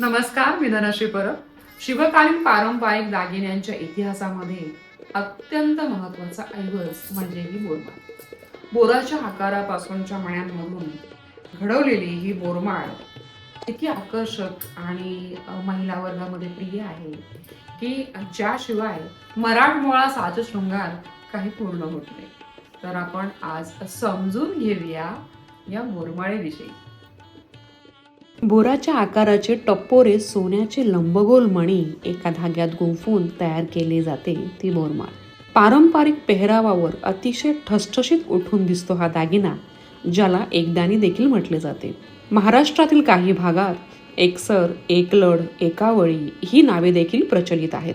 नमस्कार मी धनश्री परब. शिवकालीन पारंपरिक दागिन्यांच्या इतिहासामध्ये अत्यंत महत्त्वाचा ऐवज म्हणजे ही बोरमाळ. बोराच्या आकारापासूनच्या मण्यांमधून घडवलेली ही बोरमाळ इतकी आकर्षक आणि महिला वर्गामध्ये प्रिय आहे की ज्याशिवाय मराठमोळा साजशृंगार काही पूर्ण होत नाही. तर आपण आज समजून घेऊया या बोरमाळेविषयी. बोराच्या आकाराचे टप्पोरे सोन्याचे लंबगोल मणी एका धाग्यात गुंफून तयार केले जाते ती बोरमाळ. पारंपरिक पेहरावावर अतिशय ठसठशीत उठून दिसतो हा दागिना ज्याला एकदानी देखील म्हटले जाते. महाराष्ट्रातील काही भागात एकसर एकलड एकावळी ही नावे देखील प्रचलित आहेत.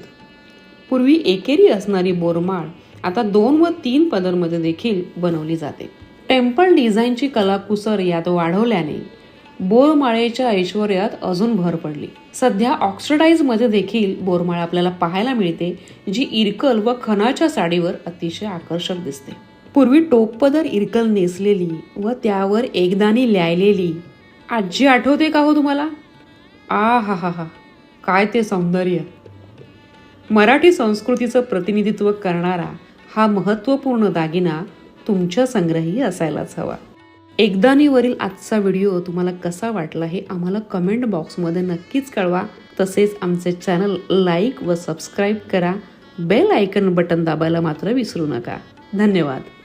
पूर्वी एकेरी असणारी बोरमाळ आता दोन व तीन पदरमध्ये देखील बनवली जाते. टेम्पल डिझाईनची कलाकुसर यात वाढवल्याने बोरमाळेच्या ऐश्वर्यात अजून भर पडली. सध्या ऑक्सिडाईजमध्ये देखील बोरमाळ आपल्याला पाहायला मिळते जी इरकल व खणाच्या साडीवर अतिशय आकर्षक दिसते. पूर्वी टोपपदर इरकल नेसलेली व त्यावर एकदानी ल्यायलेली. आजी आठवते का हो तुम्हाला? आ हा हा हा काय ते सौंदर्य. मराठी संस्कृतीचं प्रतिनिधित्व करणारा हा महत्त्वपूर्ण दागिना तुमच्या संग्रही असायलाच हवा. एकदानीवरील आजचा व्हिडिओ तुम्हाला कसा वाटला हे आम्हाला कमेंट बॉक्समध्ये नक्कीच कळवा. तसेच आमचे चॅनल लाईक व सबस्क्राईब करा. बेल आयकन बटन दाबायला मात्र विसरू नका. धन्यवाद.